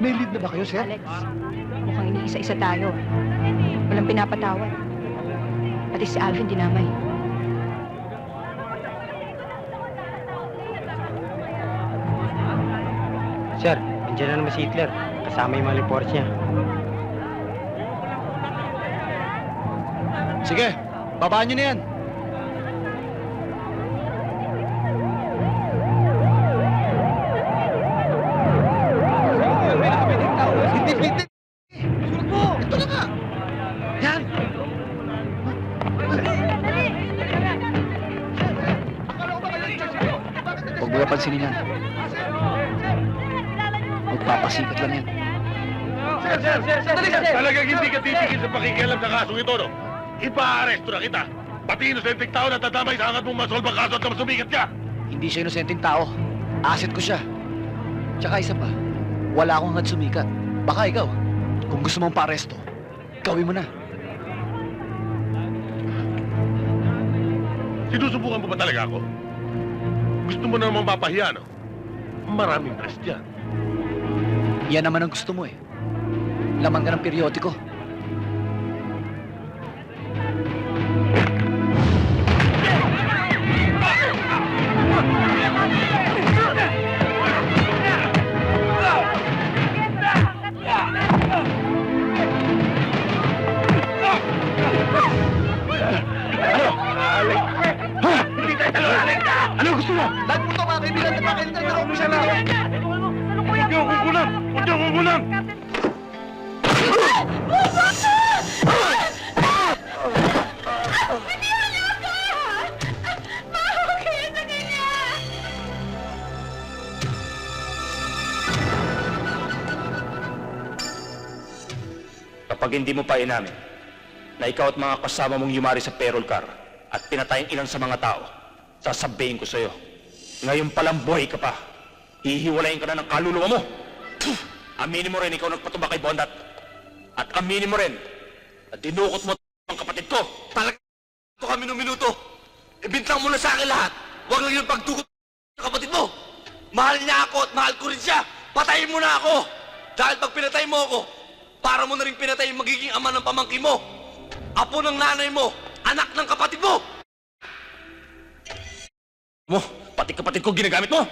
May lead na ba kayo, sir? Alex, mukhang iniisa-isa tayo. Walang pinapatawad. Pati si Alvin dinamay. Sir, nandiyan na naman si Hitler. Kasama yung mga reports niya. Sige, babaan nyo na yan. Huwag pansinin yan. Magpapasikat lang yan. Talagang hindi ka titigil sa pakikialam sa kasong ito, no? Ipa-aresto na kita. Pati inosenteng tao na tatama sa hangat mong masolve ang kaso at na ka. Hindi siya inosenteng tao. Asset ko siya. Tsaka isa pa, wala akong hangad sumikat. Baka ikaw, kung gusto mong paresto, gawin mo na. Sinusubukan mo ba talaga ako? Gusto mo na naman mapahiya, no? Maraming press dyan. Yan naman ang gusto mo eh. Laman ka ng periodiko. Lahat mo ito mga kaibigan kaibigan na ako siya na. Huwag niyo akong kulang! Huwag niyo akong kulang! Kapag hindi mo pa inamin na ikaw at mga kasama mong yumari sa payroll car at pinatay ang ilan sa mga tao, sasabihin ko sa'yo, ngayon palang buhay ka pa. Hihiwalayin ka na ng kaluluwa mo. Aminin mo rin ikaw nagpatuba kay Bondat. At aminin mo rin na dinukot mo ang kapatid ko. Talaga ito kami nung minuto. Ibintang mo na sa akin lahat. Huwag lang yung pagtukot ng kapatid mo. Mahal niya ako at mahal ko rin siya. Patayin mo na ako. Dahil pag pinatay mo ako, para mo na rin pinatay yung magiging ama ng pamangkin mo. Apo ng nanay mo. Anak ng kapatid mo. Mo, pati kapatid ko ginagamit mo.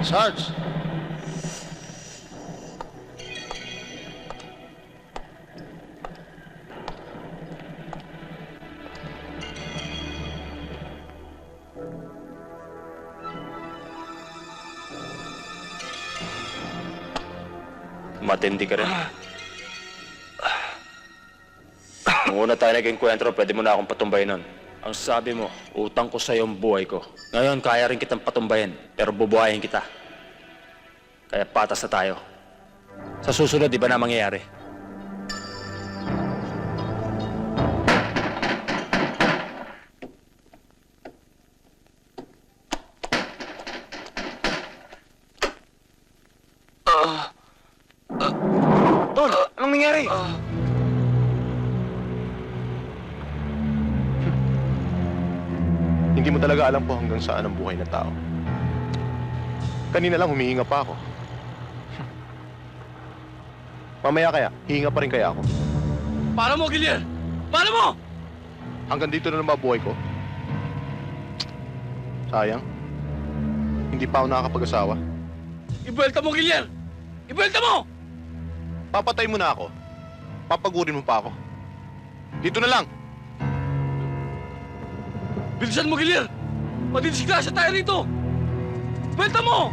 Sarge! Matindi ka rin. Nung una tayo naging kwentro, pwede mo na akong patumbayin nun. Ang sabi mo, utang ko sa'yo ang buhay ko. Ngayon, kaya rin kitang patumbayin, pero bubuhayin kita. Kaya patas na tayo. Sa susunod, di ba na mangyayari? Tol, anong nangyari? Hindi mo talaga alam po hanggang saan ang buhay na tao. Kanina lang humihinga pa ako. Mamaya kaya, hihinga pa rin kaya ako. Para mo, Gilian! Para mo! Hanggang dito na lang ba buhay ko? Sayang. Hindi pa ako nakakapag-asawa. Ibelta mo, Gilian! Ibelta mo! Papatay mo na ako. Papagurin mo pa ako. Dito na lang. Bilisan mo, Gilian! Madidisgrasya tayo rito! Ibelta mo!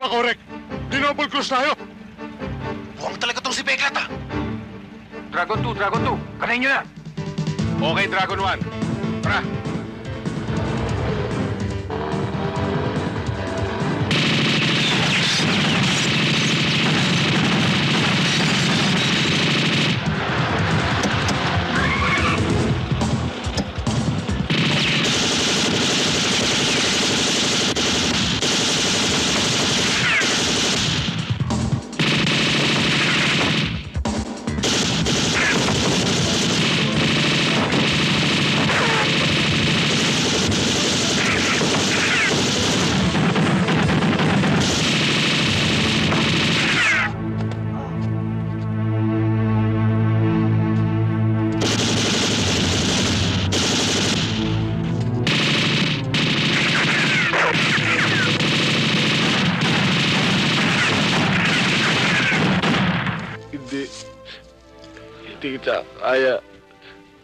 Pakorek! Dinouble cross tayo! Buwang talaga tong si Beklat, ah! Dragon 2, Dragon 2. Kanayin nyo na. Okay, Dragon 1. Tara. Hindi kita kaya.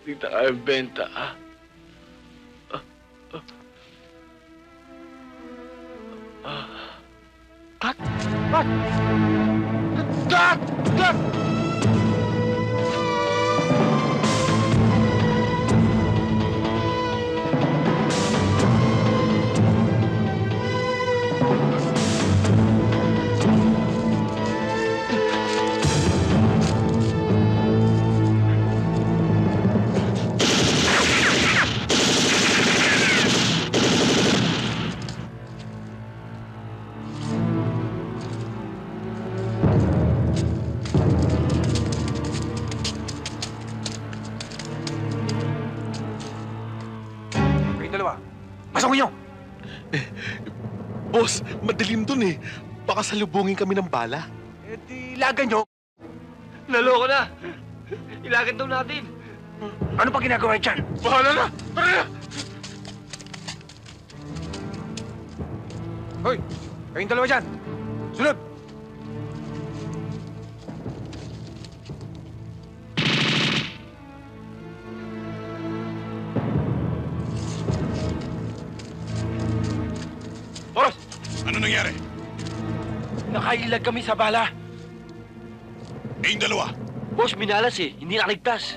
Hindi kita kaya benta, ha? Kat! Kat! Kat! Kat! Kayong Boss, madilim dun eh. Baka salubungin kami ng bala. Eh, di ilagan nyo. Naloko na! Ilagan daw natin! Ano pa ginagawa dyan? Bahala na! Tara na! Hoy! Kayong dalawa dyan! Sunod! Ano nangyari? Nakailag kami sa bala. Yung dalawa. Boss, minalas eh. Hindi nakaligtas.